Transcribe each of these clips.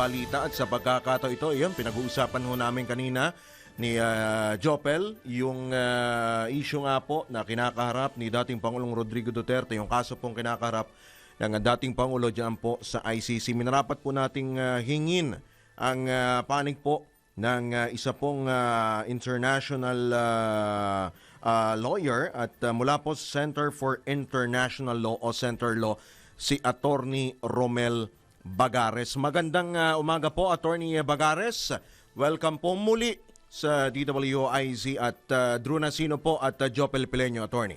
balita at sa pagkakataon ito, yun, pinag-uusapan ho namin kanina ni ah, Jopel yung ah, issue nga po na kinakaharap ni dating Pangulong Rodrigo Duterte, yung kaso pong kinakaharap ng dating Pangulo dyan po sa ICC. Minarapat po nating ah, hingin ang ah, panig po ng ah, isa pong ah, international ah, ah, lawyer at ah, mula po Center for International Law o Center Law si Attorney Romel Bagares. Magandang ah, umaga po Attorney Bagares. Welcome po muli sa DWIZ at uh, Drew Nasino po at uh, Jopel Pileño, Attorney.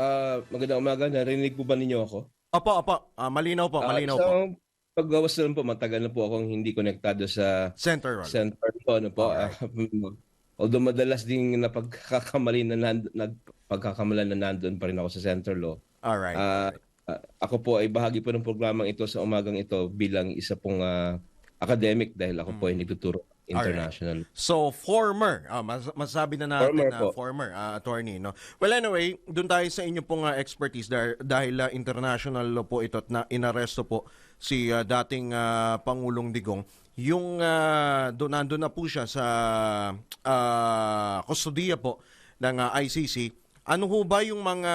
Ah, magandang umaga. Narinig po ba ninyo ako? Opo, opo. Ah, malinaw po, malinaw sa po. paggawas na lang po, matagal na po akong hindi konektado sa Center Roll. center po. Ano po. Alright. Ah, although madalas ding napagkakamali na nand- nagpagkakamalan na nandun pa rin ako sa center law. Alright. Ah, ah, ako po ay bahagi po ng programang ito sa umagang ito bilang isa pong ah, academic dahil ako po ay nagtuturo international. So, former, ah, mas, masabi na natin Former na po. former ah, attorney. No? Well, anyway, dun tayo sa inyo pong ah, expertise dahil, dahil ah, international po ito at na, inaresto po si ah, dating ah, Pangulong Digong. Yung uh, doon na po siya sa ah, kustodiya po ng ah, ICC. Ano ho ba yung mga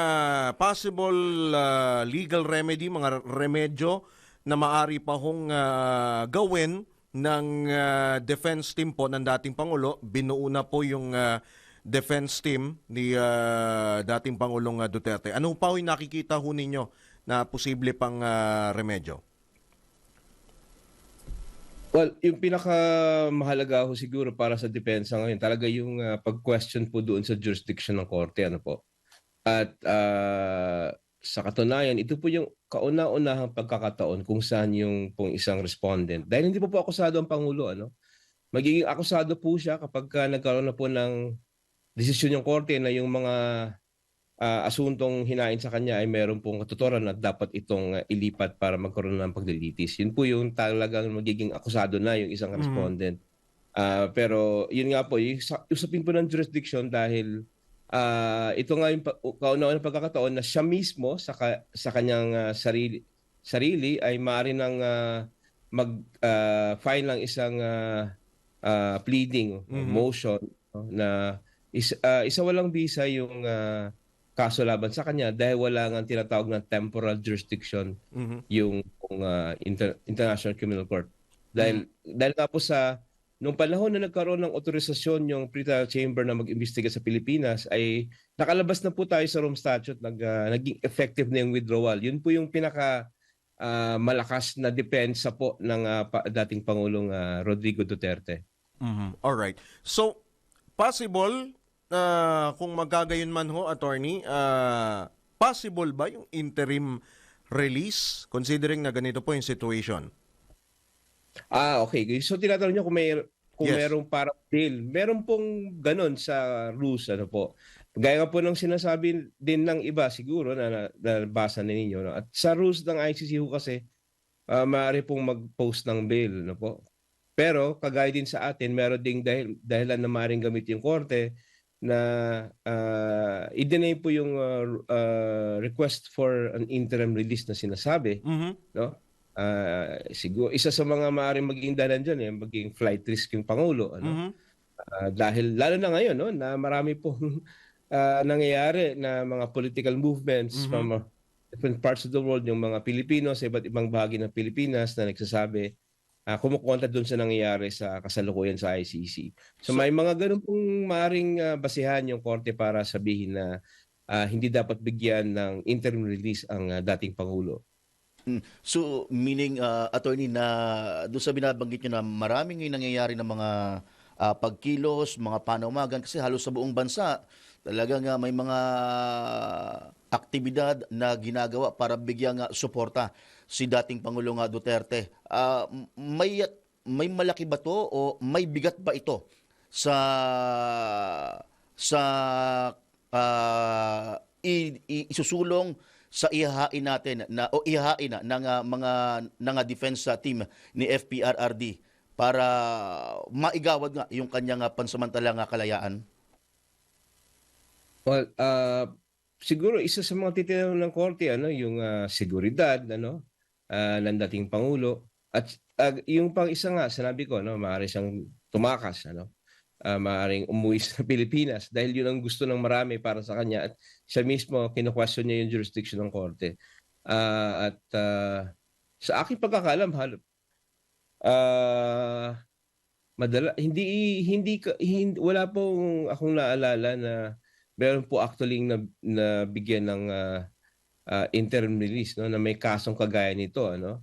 possible ah, legal remedy, mga remedyo na maari pa hong ah, gawin ng ah, defense team po ng dating Pangulo. Binuo na po yung ah, defense team ni ah, dating Pangulong Duterte. Ano pa ho yung nakikita ho ninyo na posible pang ah, remedyo? Well, yung pinaka mahalaga ho siguro para sa depensa ngayon, talaga yung ah, pag-question po doon sa jurisdiction ng korte, ano po. At ah, sa katunayan, ito po yung kauna-unahang pagkakataon kung saan yung pong isang respondent. Dahil hindi po po akusado ang Pangulo, ano? Magiging akusado po siya kapag ka nagkaroon na po ng desisyon yung korte na yung mga ah, asuntong hinain sa kanya ay meron pong katuturan at dapat itong ah, ilipat para magkaroon ng paglilitis. Yun po yung talagang magiging akusado na yung isang Mhm. respondent. Ah, pero yun nga po, yung usapin po ng jurisdiction dahil ah, ito nga yung kauna-unang pagkakataon na siya mismo sa, ka- sa kanyang ah, sarili, sarili ay maaari nang ah, mag-file ng isang ah, ah, pleading o Mhm. motion no, na is, ah, isa walang bisa yung ah, kaso laban sa kanya dahil wala nga tinatawag na temporal jurisdiction Mhm. yung kung, ah, inter- International Criminal Court. Dahil dahil nga po sa nung panahon na nagkaroon ng otorisasyon yung pre-trial chamber na mag-imbestiga sa Pilipinas ay nakalabas na po tayo sa Rome Statute nag ah, naging effective na yung withdrawal. Yun po yung pinaka ah, malakas na depensa po ng ah, pa- dating pangulong ah, Rodrigo Duterte. Mhm. All right. So, possible uh, kung magkagayon man ho, attorney, uh, possible ba yung interim release considering na ganito po yung situation? Ah, okay. So tinatanong niyo kung may kung Yes. merong parang deal. Meron pong ganun sa rules ano po. Gaya nga po ng sinasabi din ng iba siguro na, na, nabasa na ninyo. No? At sa rules ng ICC ho kasi, uh, maaari pong mag-post ng bail. No po? Pero kagaya din sa atin, meron ding dahil, dahilan na maaaring gamit yung korte na uh, i-deny po yung uh, uh, request for an interim release na sinasabi Mhm. no? Ah, siguro isa sa mga maaaring maging dahilan diyan eh, maging flight risk yung pangulo ano. Mhm. Ah, dahil lalo na ngayon no na marami pong ah, nangyayari na mga political movements Mhm. from different parts of the world yung mga Pilipino sa iba't ibang bahagi ng Pilipinas na nagsasabi ah kumukontra doon sa nangyayari sa kasalukuyan sa ICC. So- So, may mga ganun pong maaring ah, basihan yung korte para sabihin na ah, hindi dapat bigyan ng interim release ang ah, dating pangulo. Mm. So, meaning, uh, attorney, na doon sa binabanggit nyo na maraming yung nangyayari ng mga uh, pagkilos, mga panaumagan, kasi halos sa buong bansa, talagang uh, may mga aktibidad na ginagawa para bigyan nga suporta si dating Pangulong uh, Duterte. Uh, may, may malaki ba to o may bigat ba ito sa sa ah, i- i- isusulong sa ihahain natin na o ihahain na ng ah, mga ng defense team ni FPRRD para maigawad nga yung kanyang ah, pansamantalang ah, kalayaan. Well, uh, siguro isa sa mga titinanong ng korte ano yung ah, seguridad ano ah, ng dating pangulo At ah, yung pang isa nga, sinabi ko, no, maaari siyang tumakas, ano, uh, maaaring umuwi sa Pilipinas dahil yun ang gusto ng marami para sa kanya at siya mismo kino-question niya yung jurisdiction ng korte. Ah, at ah, sa aking pagkakalam, hal- ah, madala hindi hindi, hindi wala pong akong naalala na meron po actually na, na bigyan ng ah, ah, interim release no na may kasong kagaya nito ano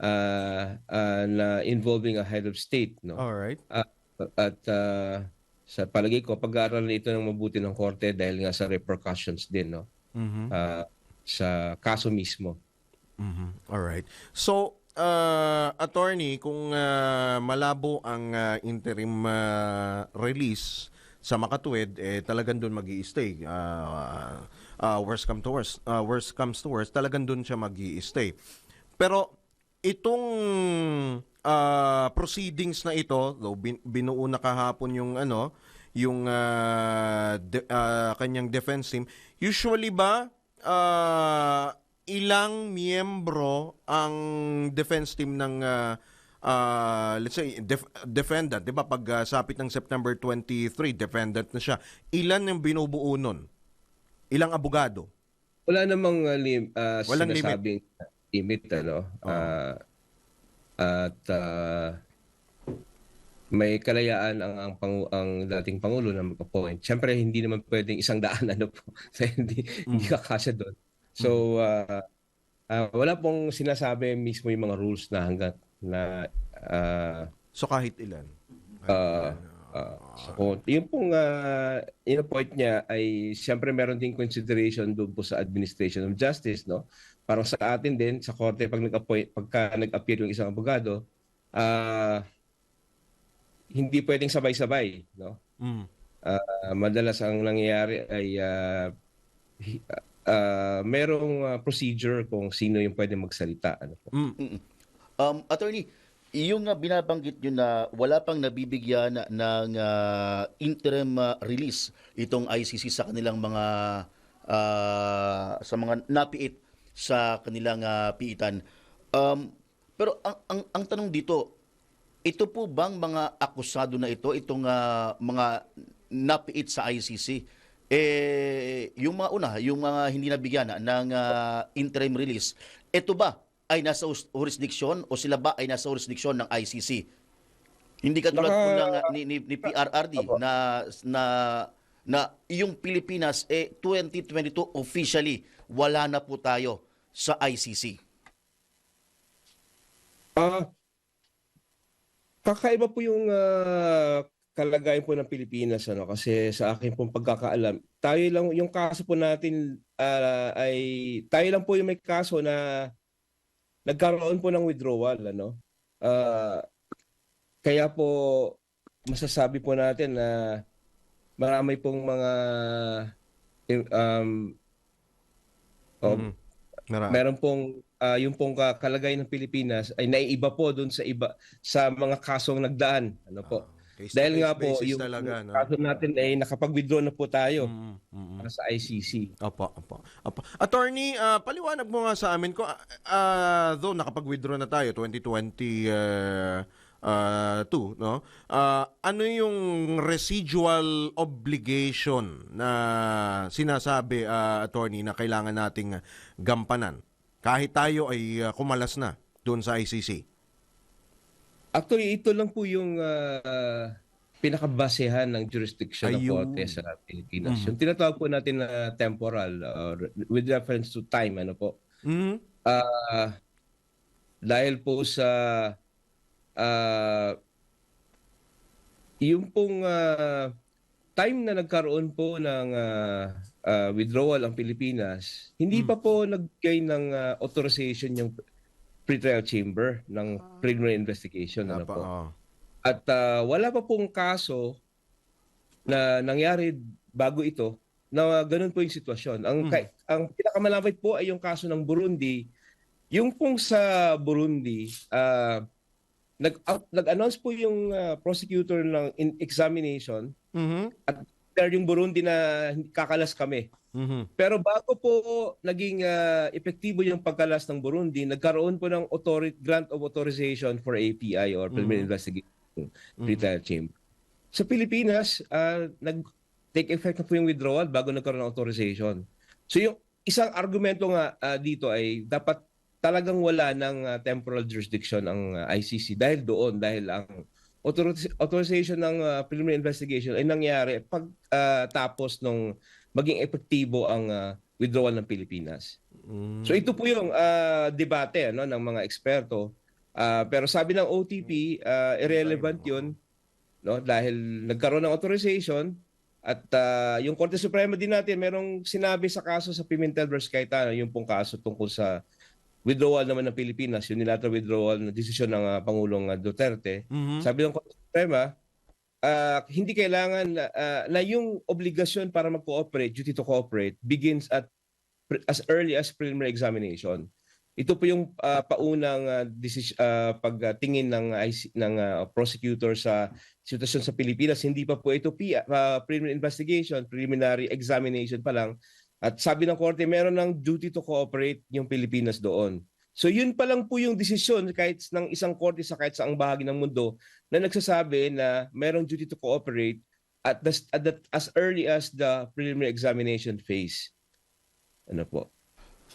ah, ah, na involving a head of state no All right. at ah, sa palagay ko pag-aaralan ito ng mabuti ng korte dahil nga sa repercussions din no Mhm. ah, sa kaso mismo Mhm. All right. So, uh, attorney, kung uh, malabo ang uh, interim uh, release sa Makatuwid, eh talagang doon mag stay uh, uh, worst come to worst, uh, worst comes to worst, talagang doon siya mag stay Pero itong uh, proceedings na ito, though bin- binuo na kahapon yung ano, yung uh, de- uh, kanyang defense team, usually ba uh, ilang miyembro ang defense team ng uh, uh, let's say def- defendant, 'di ba? Pag uh, sapit ng September 23, defendant na siya. Ilan yung binubuo nun? Ilang abogado? wala namang uh, lim, ah, Walang limit. sinasabing limit ano Ah, at ah, may kalayaan ang ang, pangu- ang dating pangulo na mag-appoint. Siyempre hindi naman pwedeng isang daan ano po. hindi hindi kakasya doon. So ah, ah, wala pong sinasabi mismo yung mga rules na hanggat na ah, So kahit ilan? Ah, ah, so, yung pong uh, point niya ay siyempre meron din consideration doon po sa administration of justice, no? Parang sa atin din, sa korte, pag nag-appoint, pagka nag-appear yung isang abogado, ah, hindi pwedeng sabay-sabay, no? Mm. Ah, madalas ang nangyayari ay ah, hi- ah, merong ah, procedure kung sino yung pwede magsalita. Ano po. Mm. Um, attorney, yung uh, binabanggit nyo na wala pang nabibigyan ng uh, interim uh, release itong ICC sa kanilang mga uh, sa mga napiit sa kanilang uh, piitan. Um, pero ang, ang ang tanong dito, ito po bang mga akusado na ito, itong uh, mga napiit sa ICC, eh, yung mga una, yung mga hindi nabigyan ng uh, interim release, ito ba ay nasa jurisdiction o sila ba ay nasa jurisdiction ng ICC? Hindi katulad Baka- po ng, uh, ni, ni, ni PRRD na, na, na yung Pilipinas, eh, 2022 officially, wala na po tayo sa ICC. Ah, kakaiba po yung ah, kalagayan po ng Pilipinas ano kasi sa akin pong pagkakaalam, tayo lang yung kaso po natin ah, ay tayo lang po yung may kaso na nagkaroon po ng withdrawal ano. Ah, kaya po masasabi po natin na marami pong mga um oh, Mhm. Mara- meron pong ah, yung pong ka- kalagayan ng Pilipinas ay naiiba po doon sa iba sa mga kasong nagdaan ano po Case dahil case nga po yung, talaga, no? kaso natin ay nakapag-withdraw na po tayo Mm, mm, mm. para sa ICC Opo, opo. opo. Attorney, ah, paliwanag mo nga sa amin ko, ah, ah, though nakapag-withdraw na tayo, 2020 uh, uh, two, no? Ah, ano yung residual obligation na sinasabi, ah, attorney, na kailangan nating gampanan? Kahit tayo ay ah, kumalas na doon sa ICC. Actually ito lang po yung ah, pinakabasehan ng jurisdiction ng korte sa Pilipinas Mhm. yung tinatawag po natin na temporal or with reference to time ano po Mhm. Ah, dahil po sa ah, yung pong ah, time na nagkaroon po ng ah, ah, withdrawal ang Pilipinas, hindi pa po nagbigay ng ah, authorization yung pre-trial chamber ng preliminary investigation. Ano po. oh. At ah, wala pa pong kaso na nangyari bago ito na ganun po yung sitwasyon. Ang, Hmm. kay- ang pinakamalapit po ay yung kaso ng Burundi. Yung pong sa Burundi, ah, nag, out- nag-announce po yung ah, prosecutor ng in- examination Mhm. there yung Burundi na hindi- kakalas kami. Mhm. Pero bago po naging ah, epektibo yung pagkalas ng Burundi, nagkaroon po ng authority, grant of authorization for API or Preliminary Mhm. Investigation Pre-Trial Chamber. Sa Pilipinas, ah, nag-take effect na po yung withdrawal bago nagkaroon ng authorization. So yung isang argumento nga ah, dito ay dapat talagang wala ng ah, temporal jurisdiction ang ah, ICC dahil doon, dahil ang authoriz- authorization ng ah, preliminary investigation ay nangyari pag ah, tapos nung maging epektibo ang ah, withdrawal ng Pilipinas. Mm. So ito po yung ah, debate ano ng mga eksperto. Ah, pero sabi ng OTP, ah, irrelevant 'yun no dahil nagkaroon ng authorization at ah, yung Korte Suprema din natin merong sinabi sa kaso sa Pimentel versus Cayetano, yung pong kaso tungkol sa withdrawal naman ng Pilipinas, unilateral withdrawal na desisyon ng ah, Pangulong ah, Duterte. Mhm. Sabi ng Korte Suprema, ah, hindi kailangan ah, na yung obligasyon para mag-cooperate, duty to cooperate, begins at as early as preliminary examination. Ito po yung ah, paunang uh, ah, pagtingin ng IC, ng ah, prosecutor sa sitwasyon sa Pilipinas. Hindi pa po ito P, ah, preliminary investigation, preliminary examination pa lang. At sabi ng korte, meron ng duty to cooperate yung Pilipinas doon. So yun pa lang po yung desisyon kahit ng isang korte sa kahit saang bahagi ng mundo na nagsasabi na merong duty to cooperate at, the, at the, as early as the preliminary examination phase. Ano po?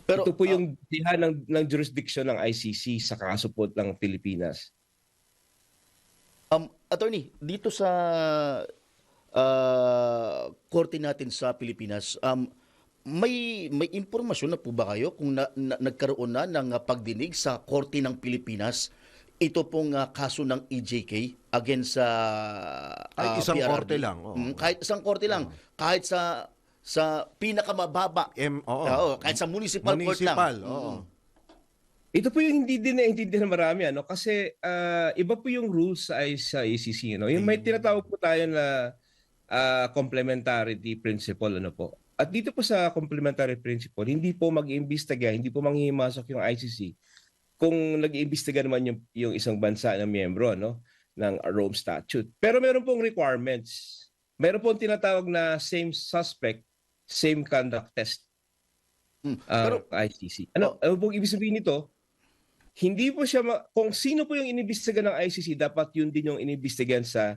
Pero Ito po ah, yung diha ng, ng jurisdiction ng ICC sa kaso po ng Pilipinas. Um, attorney, dito sa ah, korte natin sa Pilipinas, um, may may impormasyon na po ba kayo kung na, na- nagkaroon na ng ah, pagdinig sa korte ng Pilipinas ito pong ah, kaso ng EJK against sa Ay, ah, isang PRRD? korte lang, oo. Mm, kahit isang korte lang, kahit sa sa pinakamababa. M, oo. Oo, kahit sa municipal, court lang. Municipal, oo. Mm. Ito po yung hindi din naiintindihan ng marami ano kasi ah, iba po yung rules sa, sa ICC no. Yung may tinatawag po tayo na ah, complementarity principle ano po. At dito po sa complementary principle, hindi po mag-iimbestiga, hindi po manghihimasok yung ICC kung nag-iimbestiga naman yung, yung isang bansa na miyembro no ng Rome Statute. Pero meron pong requirements. Meron pong tinatawag na same suspect, same conduct test Mm. ang Pero ICC. Ano, ano pong ibig sabihin nito? Hindi po siya, ma- kung sino po yung inibistigan ng ICC, dapat yun din yung inibistigan sa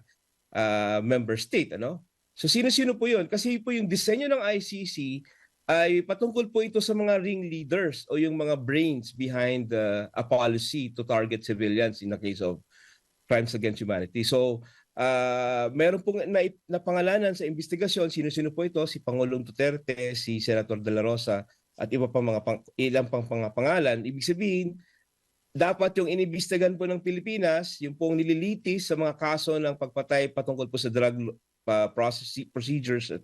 ah, member state. ano So sino-sino po yun? Kasi po yung disenyo ng ICC ay patungkol po ito sa mga ringleaders o yung mga brains behind uh, a policy to target civilians in the case of crimes against humanity. So, ah meron pong na, napangalanan sa investigasyon sino-sino po ito, si Pangulong Duterte, si Senator De La Rosa, at iba pang mga pang, ilang pang mga pangalan. Ibig sabihin, dapat yung inibistigan po ng Pilipinas, yung pong nililitis sa mga kaso ng pagpatay patungkol po sa drug uh, process, procedures at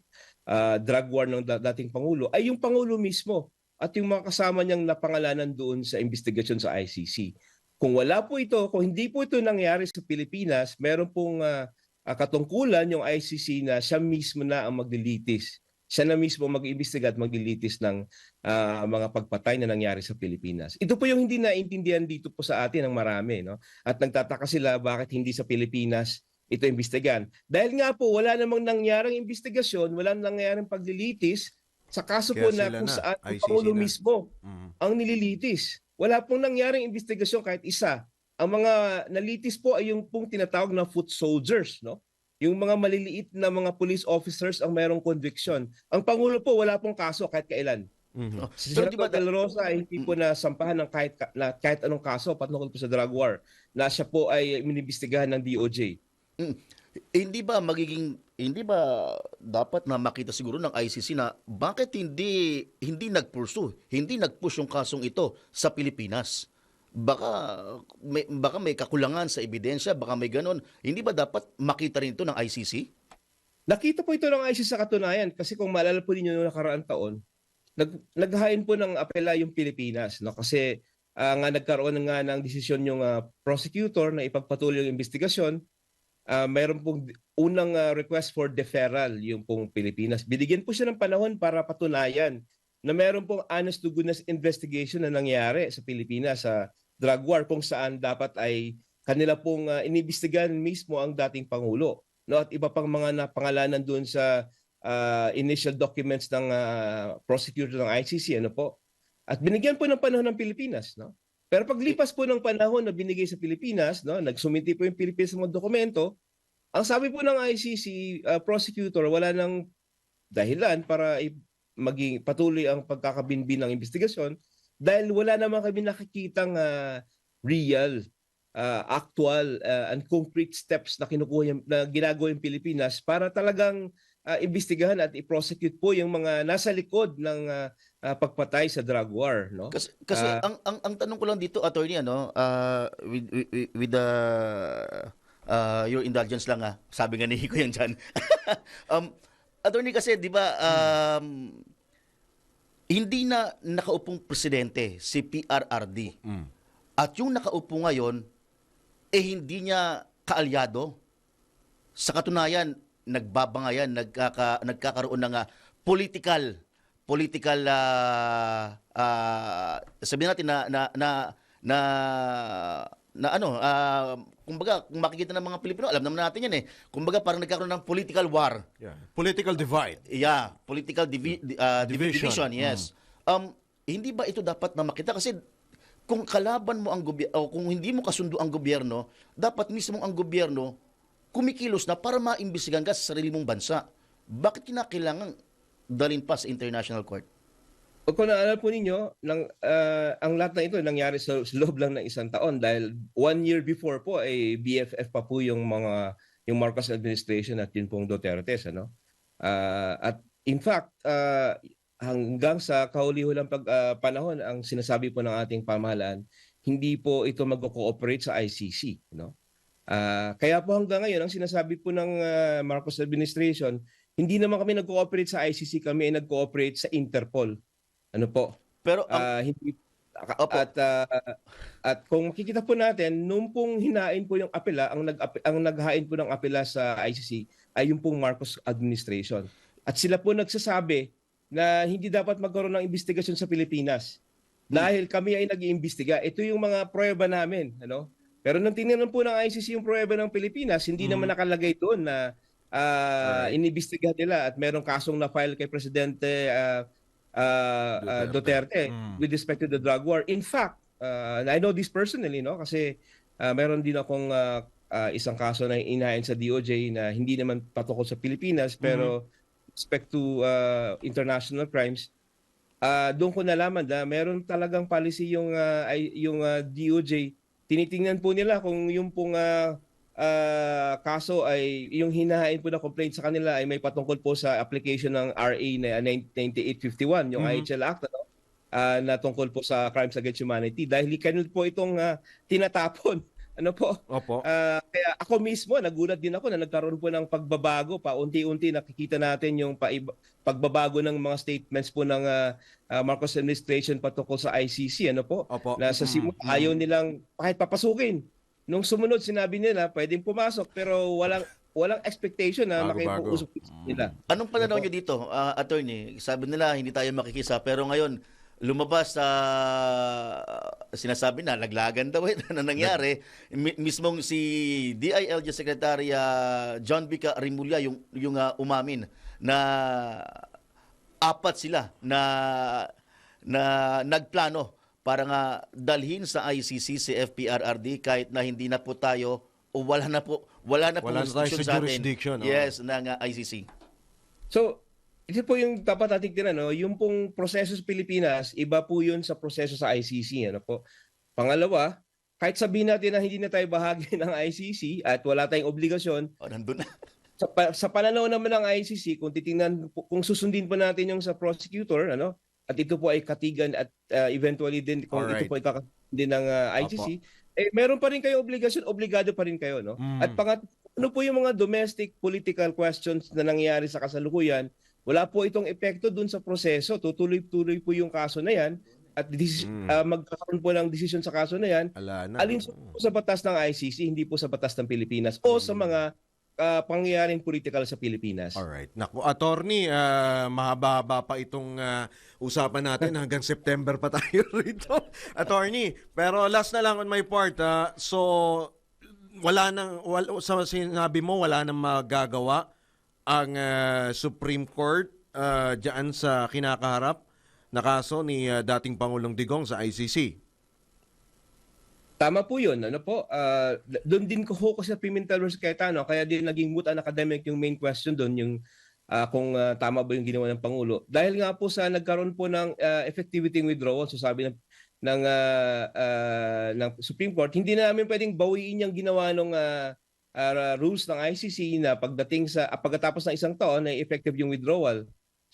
uh, drug war ng da- dating Pangulo, ay yung Pangulo mismo at yung mga kasama niyang napangalanan doon sa investigasyon sa ICC. Kung wala po ito, kung hindi po ito nangyari sa Pilipinas, meron pong uh, uh, katungkulan yung ICC na siya mismo na ang maglilitis. Siya na mismo mag-iimbestiga at maglilitis ng ah, mga pagpatay na nangyari sa Pilipinas. Ito po yung hindi naintindihan dito po sa atin ng marami. No? At nagtataka sila bakit hindi sa Pilipinas ito imbestigan. Dahil nga po wala namang nangyaring investigasyon, wala nangyaring paglilitis sa kaso Kaya po na kung na, saan ang ICC Pangulo na. mismo Mhm. ang nililitis. Wala pong nangyaring investigasyon kahit isa. Ang mga nalitis po ay yung pong tinatawag na foot soldiers, no? Yung mga maliliit na mga police officers ang mayroong conviction. Ang Pangulo po wala pong kaso kahit kailan. Mhm. Oh, Si pero Senator di ba De La Rosa ay hindi po nasampahan ng kahit, ka- na, kahit anong kaso patungkol po sa drug war na siya po ay minibistigahan ng DOJ. Mm. Hindi ba magiging hindi ba dapat na makita siguro ng ICC na bakit hindi hindi nagpursu, hindi nagpush yung kasong ito sa Pilipinas? Baka may baka may kakulangan sa ebidensya, baka may ganon. Hindi ba dapat makita rin ito ng ICC? Nakita po ito ng ICC sa katunayan kasi kung maalala po ninyo noong nakaraang taon, nag, naghain po ng apela yung Pilipinas. No? Kasi ah, nga nagkaroon nga ng desisyon yung ah, prosecutor na ipagpatuloy yung investigasyon. Ah, mayroon pong unang ah, request for deferral yung pong Pilipinas. Binigyan po siya ng panahon para patunayan na mayroon pong honest to goodness investigation na nangyari sa Pilipinas sa drug war kung saan dapat ay kanila pong ah, inibistigan mismo ang dating Pangulo no at iba pang mga napangalanan doon sa ah, initial documents ng ah, prosecutor ng ICC ano po. At binigyan po ng panahon ng Pilipinas, no? Pero paglipas po ng panahon na binigay sa Pilipinas, no, nagsumiti po yung Pilipinas ng mga dokumento, ang sabi po ng ICC ah, prosecutor, wala nang dahilan para maging patuloy ang pagkakabinbin ng investigasyon dahil wala naman kami nakikitang ah, real, ah, actual ah, and concrete steps na kinukuha yung- na ginagawa yung Pilipinas para talagang ah, imbestigahan at i-prosecute po yung mga nasa likod ng ah, ah, pagpatay sa drug war, no? Kasi, kasi Ah. ang, ang ang tanong ko lang dito, attorney, ano, ah, with, with, with the ah, your indulgence lang ah. Sabi nga ni Hiko yan dyan. um, attorney kasi, di ba, um, hindi na nakaupong presidente si PRRD. Mm. At yung nakaupo ngayon, eh hindi niya kaalyado. Sa katunayan, nagbabangayan, nagkaka, nagkakaroon ng ah, political political ah, ah, sabihin natin na na na na, na ano ah, kumbaga kung makikita ng mga Pilipino alam naman natin yan eh kumbaga parang nagkakaroon ng political war Yeah. Political divide. Yeah, political divi- di- divi- Division. division. yes. Um, hindi ba ito dapat na makita kasi kung kalaban mo ang gobyerno o kung hindi mo kasundo ang gobyerno, dapat mismo ang gobyerno kumikilos na para maimbestigahan ka sa sarili mong bansa. Bakit kinakailangan dalhin pa sa international court? Kung naalala po ninyo, ng, ah, ang lahat na ito nangyari sa, sa loob lang ng isang taon dahil one year before po ay BFF pa po yung mga yung Marcos administration at yun pong Duterte ano. Ah, at in fact, ah, hanggang sa kahulihulang pag ah, panahon ang sinasabi po ng ating pamahalaan, hindi po ito magko-cooperate sa ICC, no? Ah, kaya po hanggang ngayon ang sinasabi po ng ah, Marcos administration, hindi naman kami nag-cooperate sa ICC, kami ay nag-cooperate sa Interpol. Ano po? Pero ang Ah, hindi Opo. at ah, at kung makikita po natin nung pong hinain po yung apela ang nag ang naghain po ng apela sa ICC ay yung pong Marcos administration at sila po nagsasabi na hindi dapat magkaroon ng investigasyon sa Pilipinas dahil kami ay nag-iimbestiga ito yung mga pruweba namin ano pero nung tinignan po ng ICC yung pruweba ng Pilipinas hindi naman nakalagay doon na ah, inimbestiga nila at merong kasong na-file kay presidente ah, ah, Duterte. Duterte Mm. with respect to the drug war. In fact, uh, I know this personally, no? Kasi uh, meron din akong uh, uh, isang kaso na inahin sa DOJ na hindi naman patungkol sa Pilipinas, pero respect to uh, international crimes, uh, doon ko nalaman na meron talagang policy yung, uh, yung uh, DOJ. Tinitingnan po nila kung yung pong uh, uh, kaso ay yung hinahain po na complaint sa kanila ay may patungkol po sa application ng RA na 9851, yung Mhm. IHL Act, ano? ah, na tungkol po sa crimes against humanity dahil kanil po itong ah, tinatapon. Ano po? Opo. Ah, kaya ako mismo nagulat din ako na nagkaroon po ng pagbabago pa unti-unti nakikita natin yung paiba- pagbabago ng mga statements po ng ah, ah, Marcos administration patungkol sa ICC ano po Opo. na sa simula ayaw nilang kahit papasukin nung sumunod sinabi nila pwedeng pumasok pero walang walang expectation na makiusap nila Anong pananaw nyo dito, ah, attorney? Sabi nila hindi tayo makikisa pero ngayon lumabas sa sinasabi na laglagan daw eh, na nangyari. Mi- mismong si DILG Secretary ah, John Vica Rimulya yung yung ah, umamin na apat sila na na nagplano para nga dalhin sa ICC si FPRRD kahit na hindi na po tayo o wala na po wala na po Wala na tayo sa jurisdiction atin. jurisdiction. Yes, ng ah, ICC. So, ito po yung dapat nating tinan, no? yung pong proseso sa Pilipinas, iba po yun sa proseso sa ICC. Ano po? Pangalawa, kahit sabihin natin na hindi na tayo bahagi ng ICC at wala tayong obligasyon, O, nandun na. sa, pa- sa pananaw naman ng ICC, kung titingnan, po- kung susundin po natin yung sa prosecutor, ano, at ito po ay katigan at uh, eventually din kung Alright. ito po ay kakasundin ng uh, ICC, eh meron pa rin kayo obligasyon, obligado pa rin kayo, no? Mm. At pangat ano po yung mga domestic political questions na nangyayari sa kasalukuyan, wala po itong epekto dun sa proseso. Tutuloy-tuloy po yung kaso na yan at dis- Mm. ah, magkakaroon po ng desisyon sa kaso na yan Ala na. alin po sa batas ng ICC, hindi po sa batas ng Pilipinas o sa mga ah, pangyayaring political sa Pilipinas. Alright. Naku, attorney, ah, mahaba-haba pa itong ah, usapan natin hanggang September pa tayo rito. attorney, pero last na lang on my part. ah, so, wala nang, wala, sa sinabi mo, wala nang magagawa ang ah, Supreme Court uh, diyan sa kinakaharap na kaso ni ah, dating Pangulong Digong sa ICC. Tama po yun. Ano po? ah, doon din ko focus sa Pimentel versus Cayetano. Kaya din naging moot and academic yung main question doon, yung ah, kung ah, tama ba yung ginawa ng Pangulo. Dahil nga po sa nagkaroon po ng ah, effectivity withdrawal, so sabi ng, ng, ah, ah, ng Supreme Court, hindi na namin pwedeng bawiin yung ginawa ng rules ng ICC na pagdating sa ah, pagkatapos ng isang taon na effective yung withdrawal.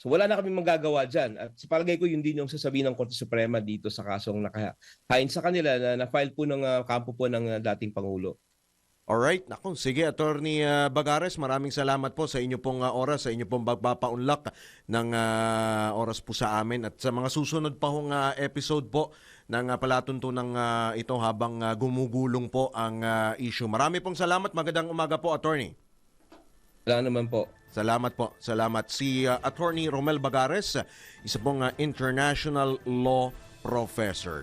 So wala na kami magagawa dyan. At sa palagay ko, yun din yung sasabihin ng Korte Suprema dito sa kasong nakahain sa kanila na na-file po ng ah, kampo po ng ah, dating Pangulo. Alright, naku, sige Attorney ah, Bagares, maraming salamat po sa inyo pong ah, oras, sa inyo pong pagpapaunlak ng ah, oras po sa amin at sa mga susunod pa hong ah, episode po ng uh, palatuntunang ah, ito habang ah, gumugulong po ang ah, issue. Marami pong salamat, magandang umaga po Attorney. Wala naman po. Salamat po, salamat. Si ah, Attorney Romel Bagares, isa pong ah, international law professor.